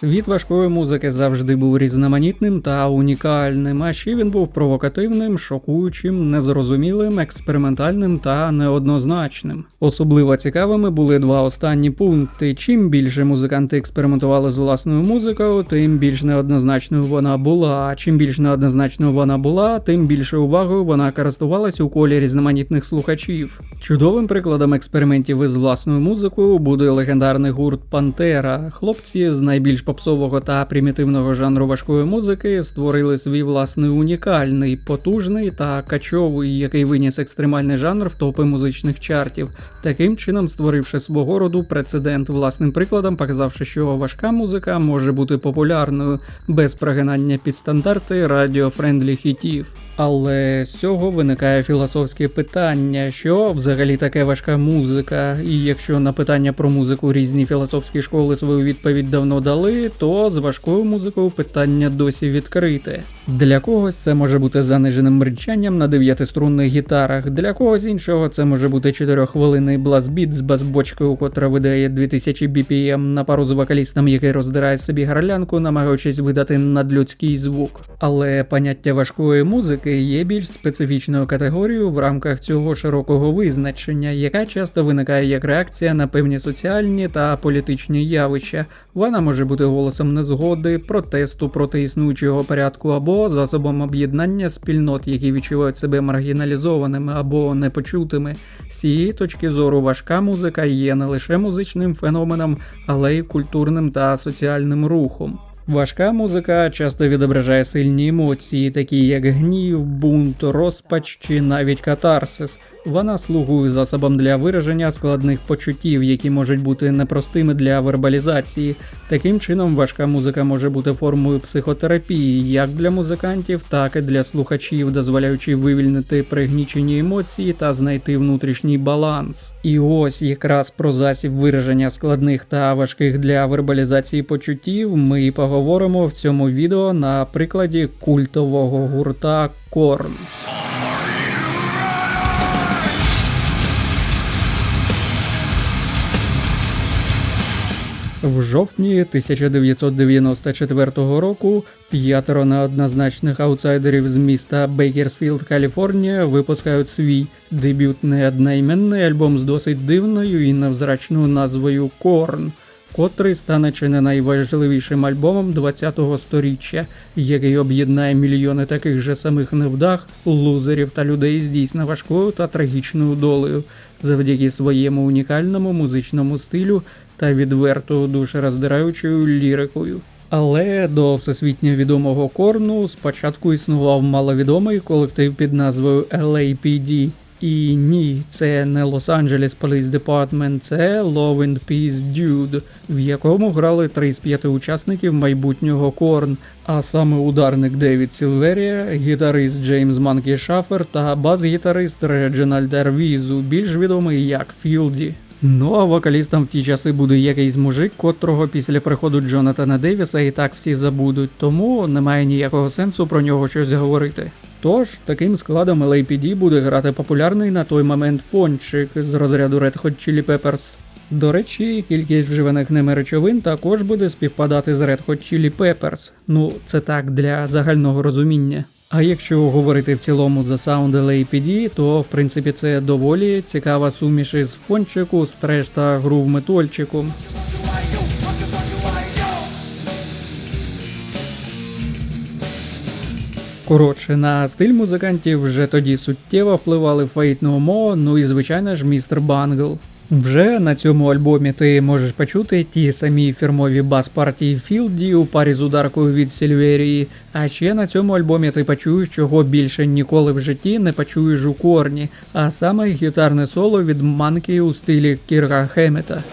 Світ важкої музики завжди був різноманітним та унікальним, а ще він був провокативним, шокуючим, незрозумілим, експериментальним та неоднозначним. Особливо цікавими були два останні пункти. Чим більше музиканти експериментували з власною музикою, тим більш неоднозначною вона була. Чим більш неоднозначною вона була, тим більше увагою вона користувалась у колі різноманітних слухачів. Чудовим прикладом експериментів із власною музикою буде легендарний гурт Пантера. Хлопці з найбільш попсового та примітивного жанру важкої музики створили свій власний унікальний, потужний та качовий, який виніс екстремальний жанр в топи музичних чартів, таким чином створивши свого роду прецедент власним прикладом, показавши, що важка музика може бути популярною без прогинання під стандарти радіофрендлі хітів. Але з цього виникає філософське питання, що взагалі таке важка музика, і якщо на питання про музику різні філософські школи свою відповідь давно дали, то з важкою музикою питання досі відкрите. Для когось це може бути заниженим мричанням на дев'ятиструнних гітарах, для когось іншого це може бути 4-хвилинний блазбіт з басбочкою, котра видає 2000 BPM на пару з вокалістом, який роздирає собі гарлянку, намагаючись видати надлюдський звук. Але поняття важкої музики є більш специфічною категорією в рамках цього широкого визначення, яка часто виникає як реакція на певні соціальні та політичні явища. Вона може бути голосом незгоди, протесту проти існуючого порядку або засобом об'єднання спільнот, які відчувають себе маргіналізованими або непочутими. З цієї точки зору важка музика є не лише музичним феноменом, але й культурним та соціальним рухом. Важка музика часто відображає сильні емоції, такі як гнів, бунт, розпач чи навіть катарсис. Вона слугує засобом для вираження складних почуттів, які можуть бути непростими для вербалізації. Таким чином, важка музика може бути формою психотерапії як для музикантів, так і для слухачів, дозволяючи вивільнити пригнічені емоції та знайти внутрішній баланс. І ось якраз про засіб вираження складних та важких для вербалізації почуттів ми поговоримо в цьому відео на прикладі культового гурта Корн. В жовтні 1994 року п'ятеро неоднозначних аутсайдерів з міста Бейкерсфілд, Каліфорнія, випускають свій дебютний одноіменний альбом з досить дивною і невзрачною назвою Корн, котрий стане чи не найважливішим альбомом 20-го сторіччя, який об'єднає мільйони таких же самих невдах, лузерів та людей з дійсно важкою та трагічною долею, завдяки своєму унікальному музичному стилю та відвертою душероздираючою лірикою. Але до всесвітньо відомого корну спочатку існував маловідомий колектив під назвою LAPD. І ні, це не Los-Angeles Police Department, це Love and Peace Dude, в якому грали три з п'яти учасників майбутнього Корн, а саме ударник Девід Сілверія, гітарист Джеймс Манкі Шафер та бас-гітарист Реджинальд Арвізу, більш відомий як Філді. Ну а вокалістом в ті часи буде якийсь мужик, котрого після приходу Джонатана Девіса і так всі забудуть, тому немає ніякого сенсу про нього щось говорити. Тож, таким складом LAPD буде грати популярний на той момент фончик з розряду Red Hot Chili Peppers. До речі, кількість вживаних ними речовин також буде співпадати з Red Hot Chili Peppers. Ну, це так для загального розуміння. А якщо говорити в цілому за саунд LAPD, то в принципі це доволі цікава суміш із фончику, стреш та грув метольчику. Коротше, на стиль музикантів вже тоді суттєво впливали Fate No More, ну і звичайно ж містер Бангл. Вже на цьому альбомі ти можеш почути ті самі фірмові бас-партії Філді у парі з ударкою від Сільверії. А ще на цьому альбомі ти почуєш, чого більше ніколи в житті не почуєш у корні, а саме гітарне соло від Манкі у стилі Кірга Хемета.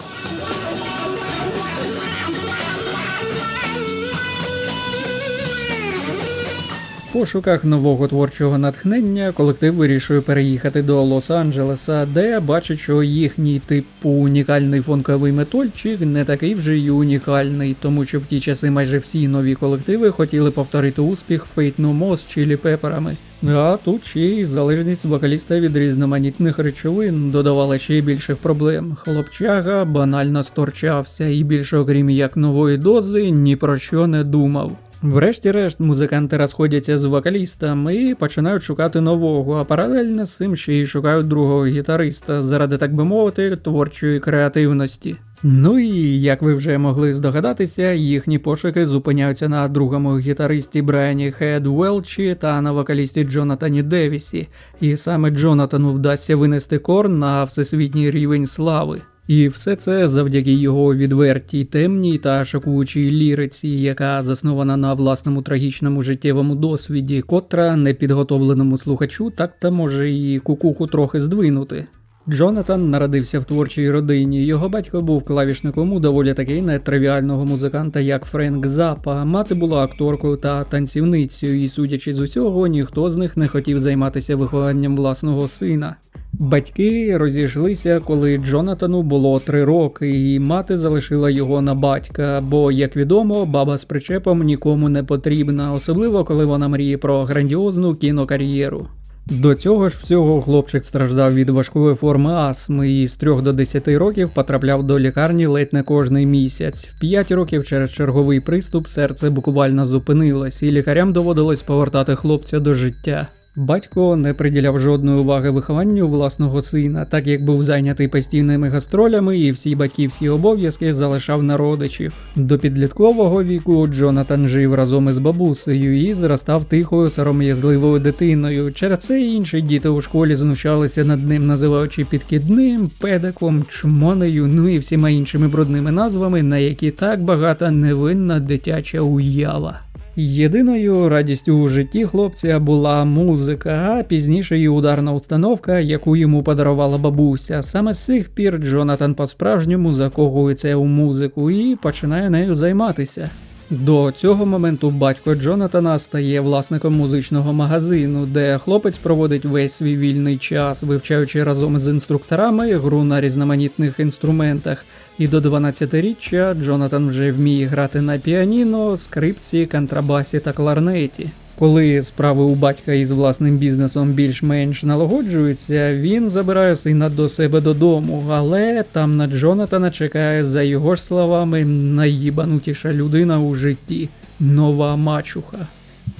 Пошуках нового творчого натхнення колектив вирішує переїхати до Лос-Анджелеса, де бачить, що їхній типу унікальний фонковий метольчик не такий вже й унікальний, тому що в ті часи майже всі нові колективи хотіли повторити успіх Fate No More з Chili Пеперами. А тут ще й залежність вокаліста від різноманітних речовин додавала ще більших проблем. Хлопчага банально сторчався і більше, окрім як нової дози, ні про що не думав. Врешті-решт, музиканти розходяться з вокалістом і починають шукати нового, а паралельно з цим ще й шукають другого гітариста заради, так би мовити, творчої креативності. Ну і як ви вже могли здогадатися, їхні пошуки зупиняються на другому гітаристі Брайані Хед Уелчі та на вокалісті Джонатані Девісі, і саме Джонатану вдасться винести корн на всесвітній рівень слави. І все це завдяки його відвертій, темній та шокуючій ліриці, яка заснована на власному трагічному життєвому досвіді, котра непідготовленому слухачу так та може і кукуху трохи здвинути. Джонатан народився в творчій родині. Його батько був клавішником у доволі таки нетривіального музиканта, як Френк Запа. Мати була акторкою та танцівницею, і, судячи з усього, ніхто з них не хотів займатися вихованням власного сина. Батьки розійшлися, коли Джонатану було три роки, і мати залишила його на батька. Бо, як відомо, баба з причепом нікому не потрібна, особливо коли вона мріє про грандіозну кінокар'єру. До цього ж всього хлопчик страждав від важкої форми астми і з 3 до 10 років потрапляв до лікарні ледь не кожний місяць. В 5 років через черговий приступ серце буквально зупинилось, і лікарям доводилось повертати хлопця до життя. Батько не приділяв жодної уваги вихованню власного сина, так як був зайнятий постійними гастролями і всі батьківські обов'язки залишав на родичів. До підліткового віку Джонатан жив разом із бабусею і зростав тихою сором'язливою дитиною. Через це інші діти у школі знущалися над ним, називаючи підкидним, педиком, чмонею, ну і всіма іншими брудними назвами, на які так багата невинна дитяча уява. Єдиною радістю у житті хлопця була музика, а пізніше і ударна установка, яку йому подарувала бабуся. Саме з цих пір Джонатан по-справжньому закохується у музику і починає нею займатися. До цього моменту батько Джонатана стає власником музичного магазину, де хлопець проводить весь свій вільний час, вивчаючи разом з інструкторами гру на різноманітних інструментах. І до 12-річчя Джонатан вже вміє грати на піаніно, скрипці, контрабасі та кларнеті. Коли справи у батька із власним бізнесом більш-менш налагоджуються, він забирає сина до себе додому, але там на Джонатана чекає, за його ж словами, найїбанутіша людина у житті нова мачуха.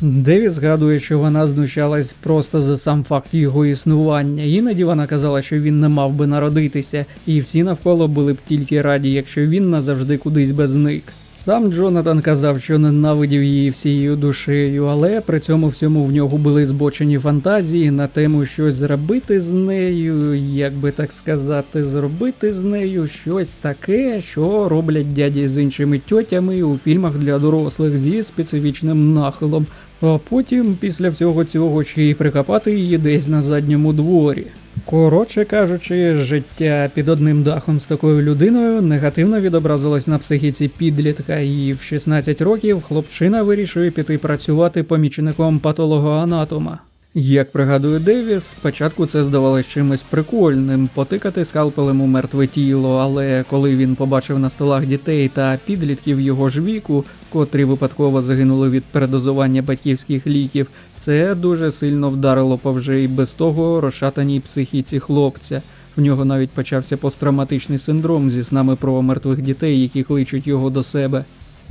Деві згадує, що вона знущалась просто за сам факт його існування. Іноді вона казала, що він не мав би народитися, і всі навколо були б тільки раді, якщо він назавжди кудись би зник. Сам Джонатан казав, що ненавидів її всією душею, але при цьому всьому в нього були збочені фантазії на тему щось зробити з нею, як би так сказати, зробити з нею щось таке, що роблять дяді з іншими тьотями у фільмах для дорослих зі специфічним нахилом, а потім після всього цього й прикопати її десь на задньому дворі. Коротше кажучи, життя під одним дахом з такою людиною негативно відобразилось на психіці підлітка, і в 16 років хлопчина вирішує піти працювати помічником патологоанатома. Як пригадує Девіс, спочатку це здавалось чимось прикольним потикати скалпелем у мертве тіло, але коли він побачив на столах дітей та підлітків його ж віку, котрі випадково загинули від передозування батьківських ліків, це дуже сильно вдарило по вже й без того розшатаній психіці хлопця. В нього навіть почався посттравматичний синдром зі снами про мертвих дітей, які кличуть його до себе.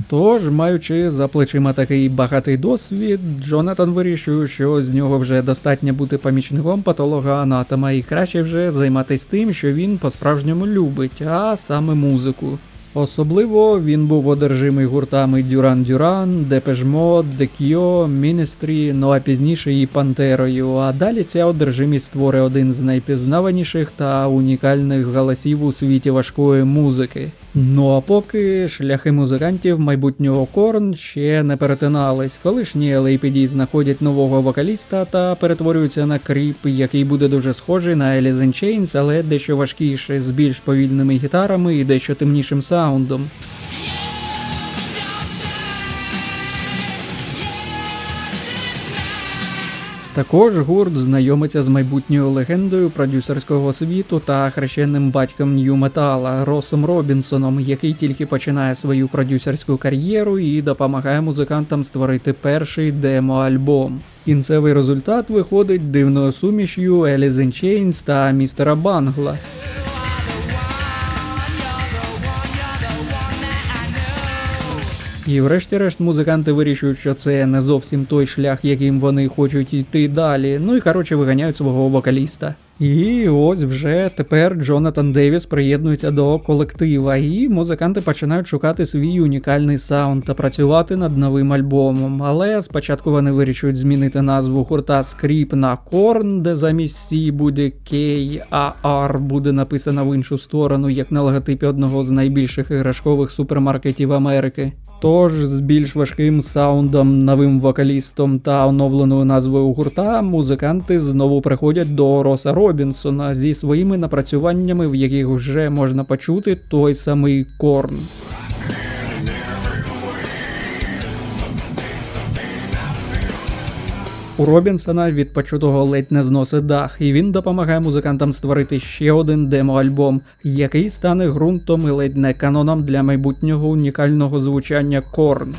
Тож, маючи за плечима такий багатий досвід, Джонатан вирішує, що з нього вже достатньо бути помічником патолога-анатома і краще вже займатися тим, що він по-справжньому любить, а саме музику. Особливо він був одержимий гуртами Дюран Дюран, Депежмод, Декіо, Міністрі, ну а пізніше і Пантерою. А далі ця одержимість створює один з найпізнаваніших та унікальних голосів у світі важкої музики. Ну а поки шляхи музикантів майбутнього Корн ще не перетинались, колишні LAPD знаходять нового вокаліста та перетворюються на кріп, який буде дуже схожий на Alice in Chains, але дещо важкіше, з більш повільними гітарами і дещо темнішим саундом. Також гурт знайомиться з майбутньою легендою продюсерського світу та хрещенним батьком нью метала Росом Робінсоном, який тільки починає свою продюсерську кар'єру і допомагає музикантам створити перший демо-альбом. Кінцевий результат виходить дивною суміш'ю in Chains та містера Бангла. І врешті-решт музиканти вирішують, що це не зовсім той шлях, яким вони хочуть йти далі. Ну і коротше виганяють свого вокаліста. І ось вже тепер Джонатан Девіс приєднується до колектива, і музиканти починають шукати свій унікальний саунд та працювати над новим альбомом. Але спочатку вони вирішують змінити назву гурта Скріп на Корн, де замість C буде K, а R буде написано в іншу сторону, як на логотипі одного з найбільших іграшкових супермаркетів Америки. Тож з більш важким саундом, новим вокалістом та оновленою назвою гурта музиканти знову приходять до Роса Робінсона зі своїми напрацюваннями, в яких вже можна почути той самий корн. У Робінсона від почутого ледь не зносить дах, і він допомагає музикантам створити ще один демо-альбом, який стане ґрунтом і ледь не каноном для майбутнього унікального звучання Корн.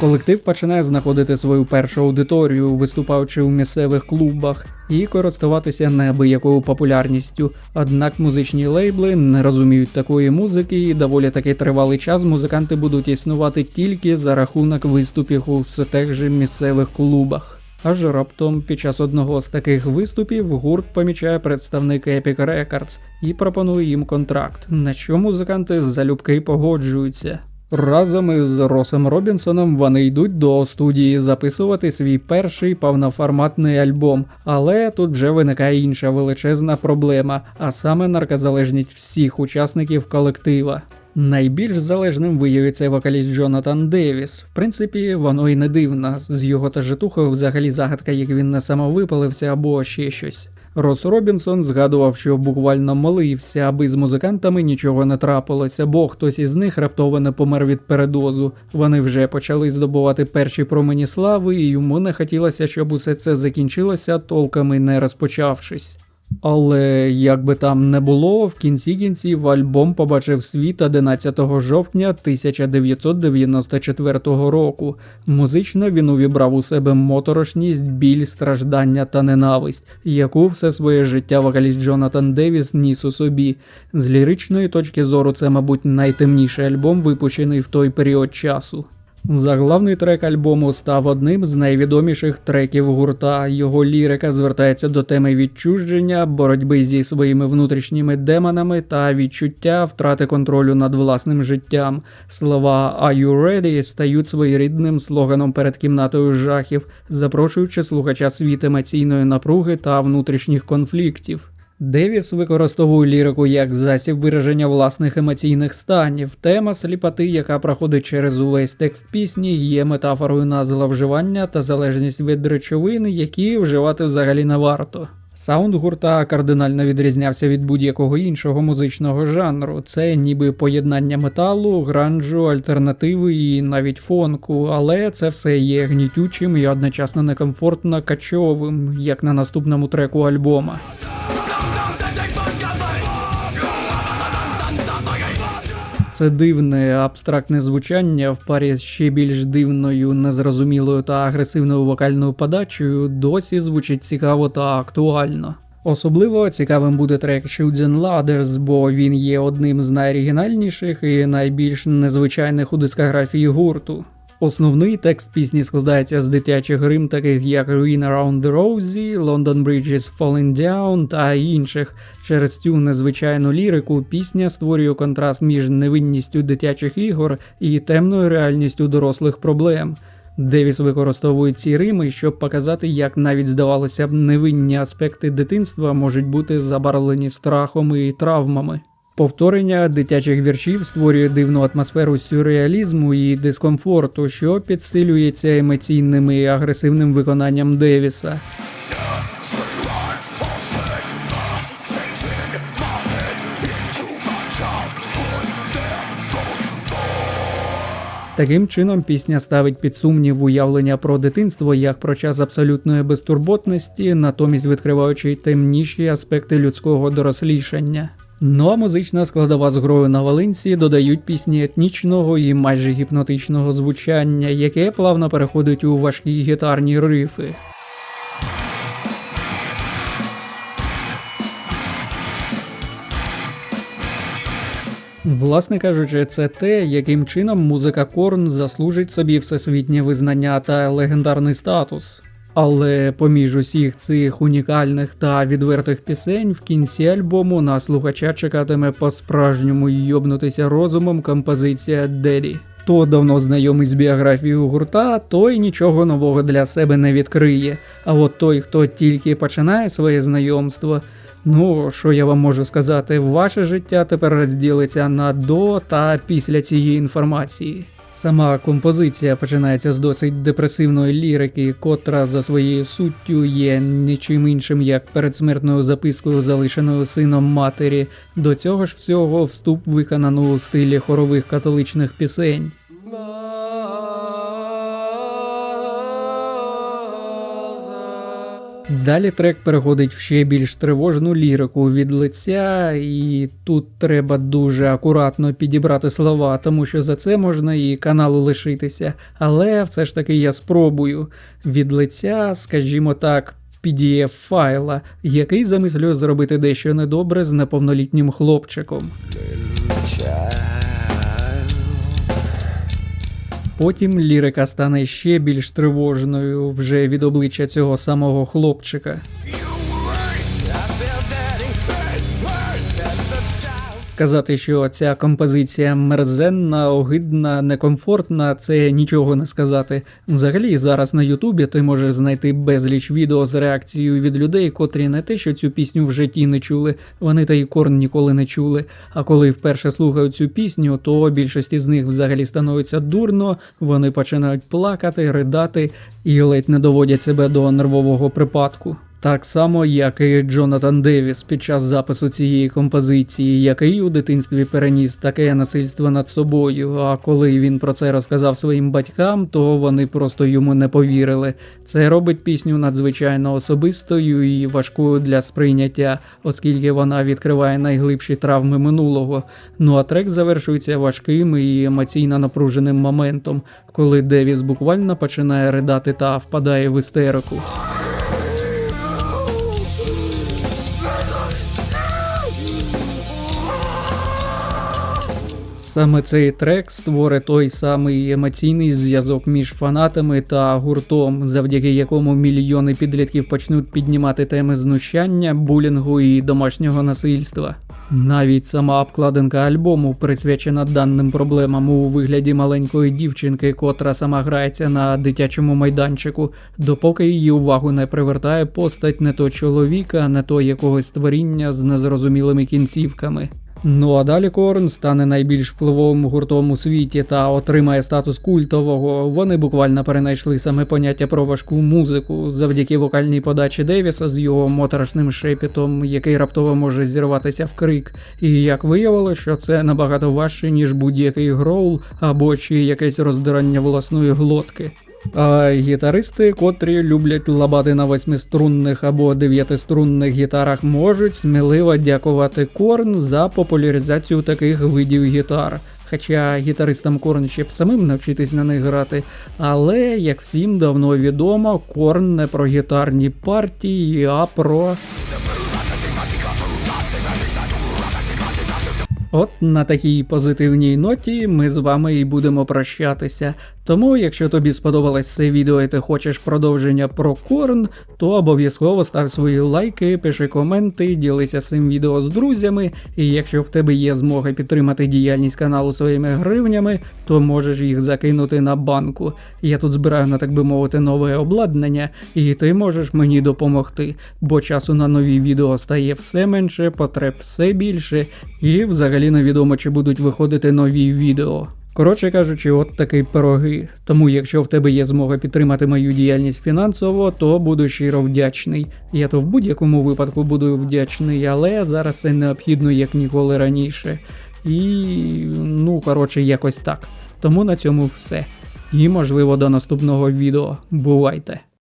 Колектив починає знаходити свою першу аудиторію, виступаючи у місцевих клубах, і користуватися неабиякою популярністю. Однак музичні лейбли не розуміють такої музики, і доволі таки тривалий час музиканти будуть існувати тільки за рахунок виступів у все тих же місцевих клубах. Аж раптом під час одного з таких виступів гурт помічає представник Epic Records і пропонує їм контракт, на що музиканти залюбки погоджуються. Разом із Росом Робінсоном вони йдуть до студії записувати свій перший повноформатний альбом, але тут вже виникає інша величезна проблема, а саме наркозалежність всіх учасників колектива. Найбільш залежним виявиться вокаліст Джонатан Девіс. В принципі, воно і не дивно. З його тажитухою взагалі загадка, як він не самовипалився або ще щось. Рос Робінсон згадував, що буквально молився, аби з музикантами нічого не трапилося, бо хтось із них раптово не помер від передозу. Вони вже почали здобувати перші промені слави, і йому не хотілося, щоб усе це закінчилося, толками не розпочавшись. Але як би там не було, в кінці кінців альбом побачив світ 11 жовтня 1994 року. Музично він увібрав у себе моторошність, біль, страждання та ненависть, яку все своє життя вокаліст Джонатан Девіс ніс у собі. З ліричної точки зору, це, мабуть, найтемніший альбом, випущений в той період часу. Заглавний трек альбому став одним з найвідоміших треків гурта. Його лірика звертається до теми відчуження, боротьби зі своїми внутрішніми демонами та відчуття втрати контролю над власним життям. Слова «Are you ready?» стають своєрідним слоганом перед кімнатою жахів, запрошуючи слухача в світ емоційної напруги та внутрішніх конфліктів. Девіс використовує лірику як засіб вираження власних емоційних станів. Тема сліпоти, яка проходить через увесь текст пісні, є метафорою на зловживання та залежність від речовин, які вживати взагалі не варто. Саунд гурта кардинально відрізнявся від будь-якого іншого музичного жанру. Це ніби поєднання металу, гранжу, альтернативи і навіть фонку, але це все є гнітючим і одночасно некомфортно качовим, як на наступному треку альбома. Це дивне абстрактне звучання в парі з ще більш дивною, незрозумілою та агресивною вокальною подачею досі звучить цікаво та актуально. Особливо цікавим буде трек Shoots Ladders, бо він є одним з найоригінальніших і найбільш незвичайних у дискографії гурту. Основний текст пісні складається з дитячих грим, таких як Ruin Around the Rosie, London Bridge is Falling Down та інших. Через цю незвичайну лірику пісня створює контраст між невинністю дитячих ігор і темною реальністю дорослих проблем. Девіс використовує ці рими, щоб показати, як навіть здавалося б невинні аспекти дитинства можуть бути забарвлені страхом і травмами. Повторення дитячих віршів створює дивну атмосферу сюрреалізму і дискомфорту, що підсилюється емоційним і агресивним виконанням Девіса. Таким чином пісня ставить під сумнів уявлення про дитинство як про час абсолютної безтурботності, натомість відкриваючи темніші аспекти людського дорослішання. Ну а музична складова з грою на Валенсії додають пісні етнічного і майже гіпнотичного звучання, яке плавно переходить у важкі гітарні рифи. Власне кажучи, це те, яким чином музика Корн заслужить собі всесвітнє визнання та легендарний статус. Але поміж усіх цих унікальних та відвертих пісень в кінці альбому на слухача чекатиме по-справжньому йобнутися розумом композиція Деді. Хто давно знайомий з біографією гурта, той нічого нового для себе не відкриє. А от той, хто тільки починає своє знайомство, Ну, що я вам можу сказати, ваше життя тепер розділиться на до та після цієї інформації. Сама композиція починається з досить депресивної лірики, котра за своєю суттю є нічим іншим як передсмертною запискою, залишеною сином матері. До цього ж всього вступ виконано у стилі хорових католичних пісень. Далі трек переходить в ще більш тривожну лірику від лиця, і тут треба дуже акуратно підібрати слова, тому що за це можна і каналу лишитися. Але все ж таки я спробую від лиця, скажімо так. pdf файла, який замислює зробити дещо недобре з неповнолітнім хлопчиком. Потім лірика стане ще більш тривожною вже від обличчя цього самого хлопчика. Сказати, що ця композиція мерзенна, огидна, некомфортна, це нічого не сказати. Взагалі, зараз на Ютубі ти можеш знайти безліч відео з реакцією від людей, котрі не те, що цю пісню в житті не чули, вони та й корн ніколи не чули. А коли вперше слухають цю пісню, то більшості з них взагалі становиться дурно, вони починають плакати, ридати і ледь не доводять себе до нервового припадку. Так само, як і Джонатан Девіс під час запису цієї композиції, який у дитинстві переніс таке насильство над собою. А коли він про це розказав своїм батькам, то вони просто йому не повірили. Це робить пісню надзвичайно особистою і важкою для сприйняття, оскільки вона відкриває найглибші травми минулого. Ну а трек завершується важким і емоційно напруженим моментом, коли Девіс буквально починає ридати та впадає в істерику. Саме цей трек створить той самий емоційний зв'язок між фанатами та гуртом, завдяки якому мільйони підлітків почнуть піднімати теми знущання, булінгу і домашнього насильства. Навіть сама обкладинка альбому присвячена даним проблемам у вигляді маленької дівчинки, котра сама грається на дитячому майданчику, допоки її увагу не привертає постать не то чоловіка, не то якогось творіння з незрозумілими кінцівками. Ну а далі Корн стане найбільш впливовим гуртом у світі та отримає статус культового. Вони буквально перенайшли саме поняття про важку музику завдяки вокальній подачі Девіса з його моторошним шепітом, який раптово може зірватися в крик. І як виявилося, що це набагато важче, ніж будь-який гроул або чи якесь роздирання власної глотки. А гітаристи, котрі люблять лабати на восьмиструнних або дев'ятиструнних гітарах, можуть сміливо дякувати Корн за популяризацію таких видів гітар. Хоча гітаристам Корн ще б самим навчитись на них грати. Але, як всім давно відомо, Корн не про гітарні партії, а про. От на такій позитивній ноті ми з вами і будемо прощатися. Тому, якщо тобі сподобалось це відео і ти хочеш продовження про Корн, то обов'язково став свої лайки, пиши коменти, ділися цим відео з друзями. І якщо в тебе є змога підтримати діяльність каналу своїми гривнями, то можеш їх закинути на банку. Я тут збираю на так би мовити нове обладнання, і ти можеш мені допомогти, бо часу на нові відео стає все менше, потреб все більше, і взагалі невідомо чи будуть виходити нові відео. Коротше кажучи, от такий пироги. Тому, якщо в тебе є змога підтримати мою діяльність фінансово, то буду щиро вдячний. Я то в будь-якому випадку буду вдячний, але зараз це необхідно як ніколи раніше. І ну коротше, якось так. Тому на цьому все. І можливо до наступного відео. Бувайте!